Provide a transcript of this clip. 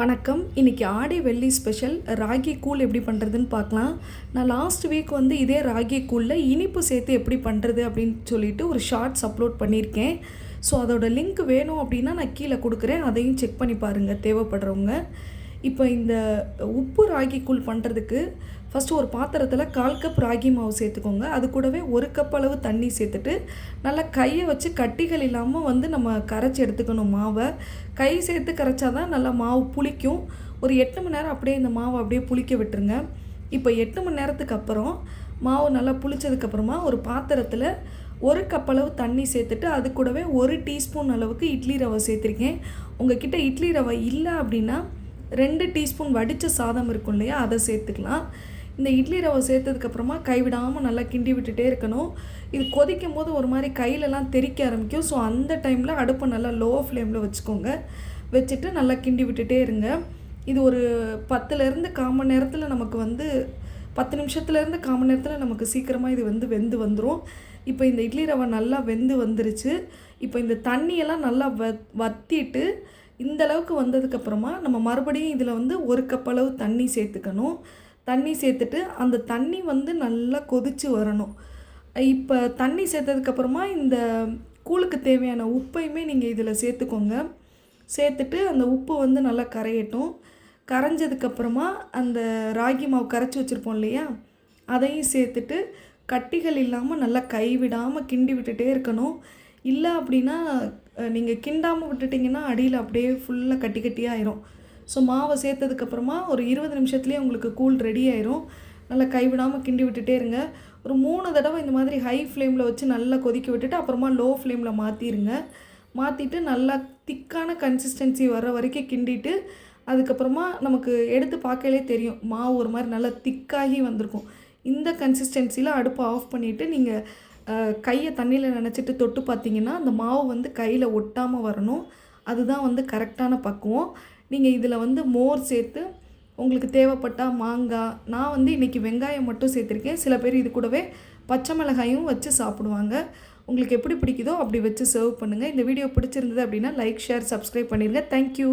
வணக்கம். இன்றைக்கி ஆடி வெள்ளி ஸ்பெஷல் ராகி கூழ் எப்படி பண்ணுறதுன்னு பார்க்கலாம். நான் லாஸ்ட் வீக் வந்து இதே ராகி கூழில் இனிப்பு சேர்த்து எப்படி பண்ணுறது அப்படின்னு சொல்லிட்டு ஒரு ஷார்ட்ஸ் அப்லோட் பண்ணியிருக்கேன். ஸோ அதோடய லிங்க் வேணும் அப்படின்னா நான் கீழே கொடுக்குறேன். அதையும் செக் பண்ணி பாருங்கள் தேவைப்படுறவங்க. இப்போ இந்த உப்பு ராகி கூழ் பண்ணுறதுக்கு ஃபஸ்ட்டு ஒரு பாத்திரத்தில் கால் கப் ராகி மாவு சேர்த்துக்கோங்க. அது கூடவே ஒரு கப் அளவு தண்ணி சேர்த்துட்டு நல்லா கையை வச்சு கட்டிகள் இல்லாமல் வந்து நம்ம கரைச்சி எடுத்துக்கணும் மாவை. கை சேர்த்து கரைச்சாதான் நல்லா மாவு புளிக்கும். ஒரு எட்டு மணி நேரம் அப்படியே இந்த மாவை அப்படியே புளிக்க விட்டுருங்க. இப்போ எட்டு மணி நேரத்துக்கு அப்புறம் மாவு நல்லா புளிச்சதுக்கப்புறமா ஒரு பாத்திரத்தில் ஒரு கப் அளவு தண்ணி சேர்த்துட்டு அது கூடவே ஒரு டீஸ்பூன் அளவுக்கு இட்லி ரவை சேர்த்துருக்கேன். உங்ககிட்ட இட்லி ரவை இல்லை அப்படின்னா ரெண்டு டீஸ்பூன் வடித்த சாதம் இருக்கும் இல்லையா அதை சேர்த்துக்கலாம். இந்த இட்லி ரவை சேர்த்ததுக்கப்புறமா கைவிடாமல் நல்லா கிண்டி விட்டுட்டே இருக்கணும். இது கொதிக்கும் போது ஒரு மாதிரி கையிலலாம் தெறிக்க ஆரம்பிக்கும். ஸோ அந்த டைமில் அடுப்பை நல்லா லோ ஃப்ளேமில் வச்சுக்கோங்க. வச்சுட்டு நல்லா கிண்டி விட்டுட்டே இருங்க. இது ஒரு பத்துலேருந்து கால் மணி நேரத்தில் நமக்கு வந்து பத்து நிமிஷத்துலேருந்து கால் மணி நேரத்தில் நமக்கு சீக்கிரமாக இது வந்து வெந்து வந்துடும் இப்போ இந்த இட்லி ரவை நல்லா வெந்து வந்துருச்சு. இப்போ இந்த தண்ணியெல்லாம் நல்லா வ வத்திட்டு இந்த அளவுக்கு வந்ததுக்கப்புறமா நம்ம மறுபடியும் இதில் வந்து ஒரு கப் அளவு தண்ணி சேர்த்துக்கணும். தண்ணி சேர்த்துட்டு அந்த தண்ணி வந்து நல்லா கொதித்து வரணும். இப்போ தண்ணி சேர்த்ததுக்கப்புறமா இந்த கூழுக்கு தேவையான உப்பையுமே நீங்கள் இதில் சேர்த்துக்கோங்க. சேர்த்துட்டு அந்த உப்பு வந்து நல்லா கரையட்டும். கரைஞ்சதுக்கப்புறமா அந்த ராகி மாவு கரைச்சி வச்சுருப்போம் இல்லையா? அதையும் சேர்த்துட்டு கட்டிகள் இல்லாமல் நல்லா கைவிடாமல் கிண்டி விட்டுட்டே இருக்கணும். இல்லை அப்படின்னா நீங்கள் கிண்டாமல் விட்டுட்டிங்கன்னா அடியில் அப்படியே ஃபுல்லாக கட்டி கட்டியாக ஆயிரும். ஸோ மாவை சேர்த்ததுக்கப்புறமா ஒரு இருபது நிமிஷத்துலேயே உங்களுக்கு கூழ் ரெடி ஆயிரும். நல்லா கைவிடாமல் கிண்டி விட்டுட்டே இருங்க. ஒரு மூணு தடவை இந்த மாதிரி ஹை ஃப்ளேமில் வச்சு நல்லா கொதிக்க விட்டுட்டு அப்புறமா லோ ஃப்ளேமில் மாற்றிடுங்க மாற்றிட்டு நல்லா திக்கான கன்சிஸ்டன்சி வர்ற வரைக்கும் கிண்டிட்டு அதுக்கப்புறமா நமக்கு எடுத்து பார்க்கலே தெரியும். மாவு ஒரு மாதிரி நல்லா திக்காகி வந்திருக்கும். இந்த கன்சிஸ்டன்சியில் அடுப்பை ஆஃப் பண்ணிவிட்டு நீங்கள் கையை தண்ணியில் நினச்சிட்டு தொட்டு பார்த்தீங்கன்னா அந்த மாவு வந்து கையில் ஒட்டாமல் வரணும். அதுதான் வந்து கரெக்டான பக்குவம். நீங்கள் இதில் வந்து மோர் சேர்த்து உங்களுக்கு தேவைப்பட்டால் மாங்காய் நான் வந்து இன்றைக்கி வெங்காயம் மட்டும் சேர்த்துருக்கேன். சில பேர் இது கூடவே பச்சை மிளகாயும் வச்சு சாப்பிடுவாங்க. உங்களுக்கு எப்படி பிடிக்குதோ அப்படி வச்சு சர்வ் பண்ணுங்கள் இந்த வீடியோ பிடிச்சிருந்தது அப்படின்னா லைக் ஷேர் சப்ஸ்கிரைப் பண்ணிடுங்க தேங்க்யூ